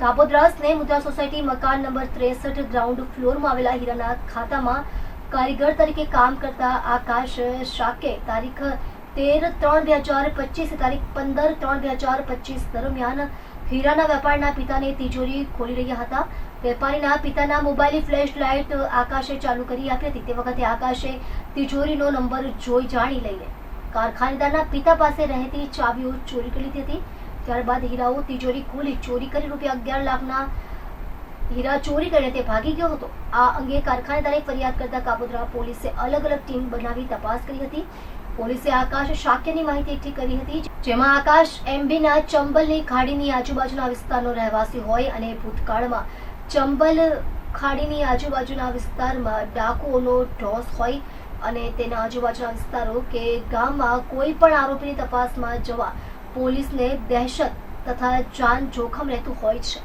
કાપોદ્રા સ્નેહ સોસાયટી મકાન નંબર ત્રેસઠ ગ્રાઉન્ડ ફ્લોરમાં આવેલા હીરાના ખાતામાં કારીગર તરીકે કામ કરતા આકાશ શાકે તારીખ તેર ત્રણ બે હજાર પચીસ તારીખ પંદર ત્રણ બે હજાર પચીસ દરમિયાન હીરાના વેપારના પિતાને તિજોરી ખોલી રહ્યા હતા. વેપારીના પિતાના મોબાઈલ ફ્લેશ લાઇટ આકાશે ચાલુ કરી આપી હતી. તે વખતે આકાશે તિજોરીનો નંબર જોઈ જાણી લઈને કારખાનેદારના પિતા પાસે રહેતી ચાવીઓ ચોરી કરી લીધી હતી. ત્યારબાદ હીરાઓ તિજોરી ખોલી, ચોરી કરી રૂપિયા અગિયાર લાખના હીરા ચોરી કરીને તે ભાગી ગયો હતો. આ અંગે કારખાનેદારે ફરિયાદ કરતા કાપોદ્રા પોલીસે અલગ અલગ ટીમ બનાવી તપાસ કરી હતી. પોલીસે આકાશ શાક્યની માહિતી એકઠી કરી હતી, જેમાં આકાશ એમબીના ચંબલની ખાડીની આજુબાજુના વિસ્તારનો રહેવાસી હોય અને ભૂતકાળમાં ચંબલ ખાડીની આજુબાજુના વિસ્તારમાં ડાકુઓનો ઢોસ હોય અને તેના આજુબાજુના વિસ્તારો કે ગામમાં કોઈ પણ આરોપીની તપાસમાં જવા પોલીસને દહેશત તથા જાન જોખમ રહેતું હોય છે.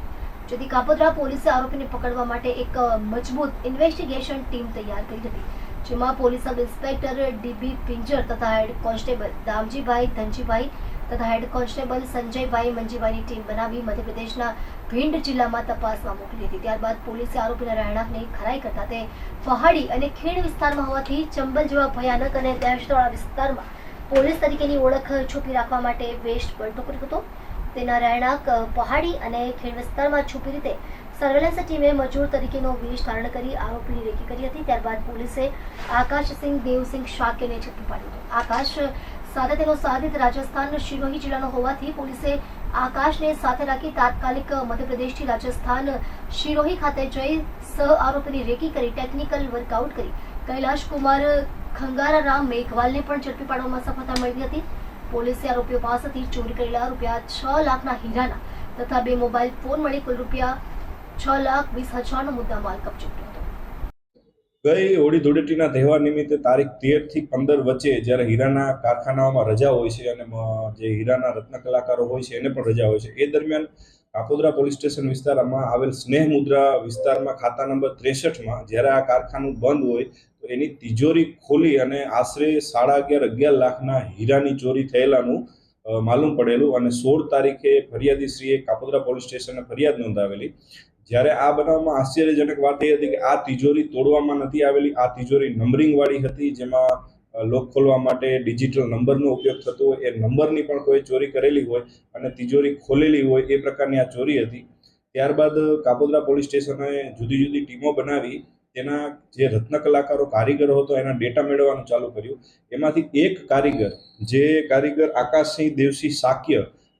જેથી કાપોદ્રા પોલીસે આરોપીને પકડવા માટે એક મજબૂત ઇન્વેસ્ટિગેશન ટીમ તૈયાર કરી હતી. જેમાં police sub inspector DB Pinjar તથા હેડ કોન્સ્ટેબલ દામજીભાઈ ધનજીભાઈ તથા હેડ કોન્સ્ટેબલ સંજયભાઈ મંજીભાઈની ટીમ બનાવી મધ્યપ્રદેશના ભીંડ જિલ્લામાં તપાસમાં મોકલી હતી. ત્યારબાદ પોલીસે આરોપીના રહેણાંકની ખરાઈ કરતા તે પહાડી અને ખીણ વિસ્તારમાં હોવાથી ચંબલ જેવા ભયાનક અને દહેશતવાળા વિસ્તારમાં પોલીસ તરીકેની ઓળખ છુપી રાખવા માટે વેસ્ટ કર્યો હતો. તેના રહેણાંક પહાડી અને ખેડ વિસ્તારમાં છુપી રીતે સર્વેલન્સ ટીમે મજૂર તરીકેનો વેશ ધારણ કરી આરોપીની રેકી કરી હતી. ત્યારબાદ પોલીસે આકાશસિંહ દેવસિંહ શાક્યને ઝડપી પાડ્યો હતો. આકાશ સાથે તેનો સાધિત રાજસ્થાન શિરોહી જિલ્લાનો હોવાથી પોલીસે આકાશને સાથે રાખી તાત્કાલિક મધ્યપ્રદેશથી રાજસ્થાન શિરોહી ખાતે જઈ સહ આરોપીની રેકી કરી, ટેકનિકલ વર્કઆઉટ કરી. કૈલાશ કુમાર ખંગારારામ મેઘવાલને પણ ઝડપી પાડવામાં સફળતા મળી હતી. પોલીસે આરોપીઓ પાસેથી ચોરી કરેલા રૂપિયા છ લાખના હીરાના તથા બે મોબાઈલ ફોન મળી કુલ રૂપિયા છ લાખ વીસ હજારનો મુદ્દામાલ કબજે કર્યો ગઈ હોળી ધૂળેટીના તહેવાર નિમિત્તે તારીખ તેરથી પંદર વચ્ચે જ્યારે હીરાના કારખાનાઓમાં રજા હોય છે અને જે હીરાના રત્ન કલાકારો હોય છે એને પણ રજા હોય છે. એ દરમિયાન કાપોદ્રા પોલીસ સ્ટેશન વિસ્તારમાં આવેલ સ્નેહ મુદ્રા વિસ્તારમાં ખાતા નંબર ત્રેસઠમાં જ્યારે આ કારખાનું બંધ હોય, તો એની તિજોરી ખોલી અને આશરે સાડા અગિયાર અગિયાર લાખના હીરાની ચોરી થયેલાનું માલુમ પડેલું અને સોળ તારીખે ફરિયાદીશ્રીએ કાપોદરા પોલીસ સ્ટેશને ફરિયાદ નોંધાવેલી. જ્યારે આ બનાવમાં આશ્ચર્યજનક વાત એ હતી કે આ તિજોરી તોડવામાં નથી આવેલી, આ તિજોરી નંબરિંગવાળી હતી, જેમાં લોક ખોલવા માટે ડિજિટલ નંબરનો ઉપયોગ થતો હોય, એ નંબરની પણ કોઈ ચોરી કરેલી હોય અને તિજોરી ખોલેલી હોય, એ પ્રકારની આ ચોરી હતી. ત્યારબાદ કાપોદરા પોલીસ સ્ટેશને જુદી જુદી ટીમો બનાવી, તેના જે રત્ન કલાકારો કારીગરો હતો, એના ડેટા મેળવવાનું ચાલુ કર્યું. એમાંથી એક કારીગર, જે કારીગર આકાશસિંહ દેવસિંહ સાક્ય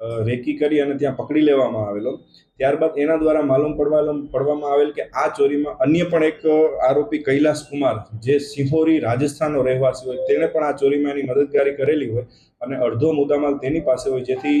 રેકી કરી અને ત્યાં પકડી લેવામાં આવેલો. ત્યારબાદ એના દ્વારા માલુમ પડવા પડવામાં આવેલ કે આ ચોરીમાં અન્ય પણ એક આરોપી કૈલાસ કુમાર જે સિહોરી રાજસ્થાનનો રહેવાસી હોય, તેણે પણ આ ચોરીમાં એની મદદગારી કરેલી હોય અને અડધો મુદ્દામાલ તેની પાસે હોય, જેથી